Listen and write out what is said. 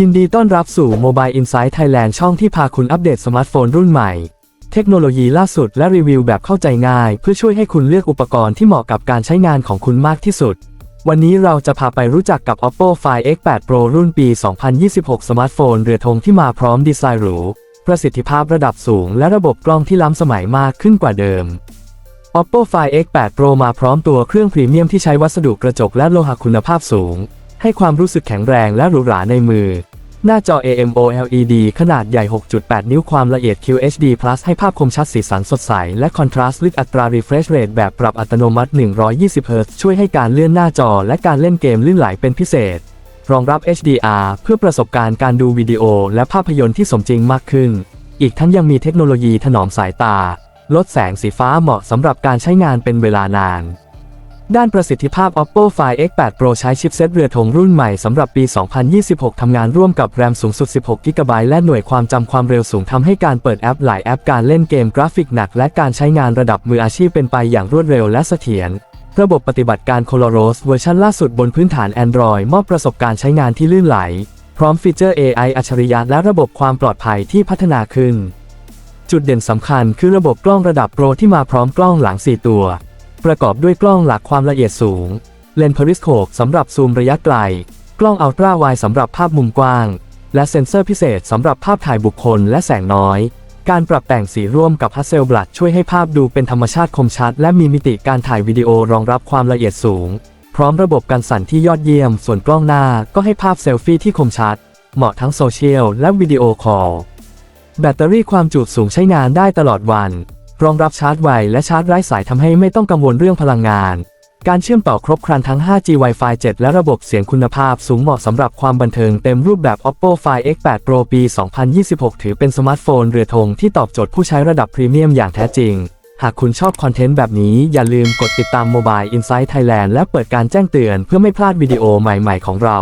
ยินดีต้อนรับสู่ Mobile Insight Thailand ช่องที่พาคุณอัปเดตสมาร์ทโฟนรุ่นใหม่ เทคโนโลยีล่าสุดและรีวิวแบบเข้าใจง่าย เพื่อช่วยให้คุณเลือกอุปกรณ์ที่เหมาะกับการใช้งานของคุณมากที่สุด วันนี้เราจะพาไปรู้จักกับ Oppo Find X8 Pro รุ่นปี 2026 สมาร์ทโฟนเรือธงที่มาพร้อมดีไซน์หรู ประสิทธิภาพระดับสูง และระบบกล้องที่ล้ำสมัยมากขึ้นกว่าเดิม Oppo Find X8 Pro มาพร้อมตัวเครื่องพรีเมียมที่ใช้วัสดุกระจกและโลหะคุณภาพสูง ให้ความรู้สึกแข็งแรงและหรูหราในมือ หน้าจอ AMOLED ขนาดใหญ่ 6.8 นิ้วความละเอียด QHD+ ให้ภาพคมชัดสีสันสดใส และคอนทราสต์ลิดอัตรา refresh rate แบบปรับอัตโนมัติ 120 Hz ช่วยให้การเลื่อนหน้าจอและการเล่นเกมลื่นไหลเป็นพิเศษ รองรับ HDR เพื่อประสบการณ์การดูวิดีโอและภาพยนตร์ที่สมจริงมากขึ้น อีกทั้งยังมีเทคโนโลยีถนอมสายตา ลดแสงสีฟ้าเหมาะสำหรับการใช้งานเป็นเวลานาน ด้านประสิทธิภาพ Oppo Find X8 Pro ใช้ชิปเซตเรือธงรุ่นใหม่สำหรับปี 2026 ทำงานร่วมกับแรมสูงสุด 16 GB และหน่วยความจำความเร็วสูงทำให้การเปิดแอปหลายแอปการเล่นเกมกราฟิกหนัก และการใช้งานระดับมืออาชีพเป็นไปอย่างรวดเร็วและเสถียร ระบบปฏิบัติการ ColorOS เวอร์ชันล่าสุดบนพื้นฐาน Android มอบประสบการณ์ใช้งานที่ลื่นไหล พร้อมฟีเจอร์ AI อัจฉริยะและระบบความปลอดภัยที่พัฒนาขึ้น จุดเด่นสำคัญคือระบบกล้องระดับโปรที่มาพร้อมกล้องหลัง 4 ตัว ประกอบด้วยกล้องหลักความละเอียดสูง เลนส์ periscope สำหรับซูมระยะไกล กล้องอัลตราไวสำหรับภาพมุมกว้าง และเซ็นเซอร์พิเศษสำหรับภาพถ่ายบุคคลและแสงน้อย การปรับแต่งสีร่วมกับ Hasselblad ช่วยให้ภาพดูเป็นธรรมชาติคมชัด และมีมิติการถ่ายวิดีโอรองรับความละเอียดสูง พร้อมระบบการสั่นที่ยอดเยี่ยม ส่วนกล้องหน้าก็ให้ภาพเซลฟี่ที่คมชัด เหมาะทั้งโซเชียลและวิดีโอคอลแบตเตอรี่ความจุสูงใช้งานได้ตลอดวัน รองรับชาร์จไวและชาร์จไร้สายทำให้ไม่ต้องกังวลเรื่องพลังงาน การเชื่อมต่อครบครันทั้ง 5G Wi-Fi 7 และระบบเสียงคุณภาพสูงเหมาะสำหรับความบันเทิงเต็มรูปแบบ Oppo Find X8 Pro ปี 2026 ถือเป็นสมาร์ทโฟนเรือธงที่ตอบโจทย์ผู้ใช้ระดับพรีเมียมอย่างแท้จริง หากคุณชอบคอนเทนต์แบบนี้อย่าลืมกดติดตาม Mobile Insight Thailand และเปิดการแจ้งเตือนเพื่อไม่พลาดวิดีโอใหม่ ๆ ของเรา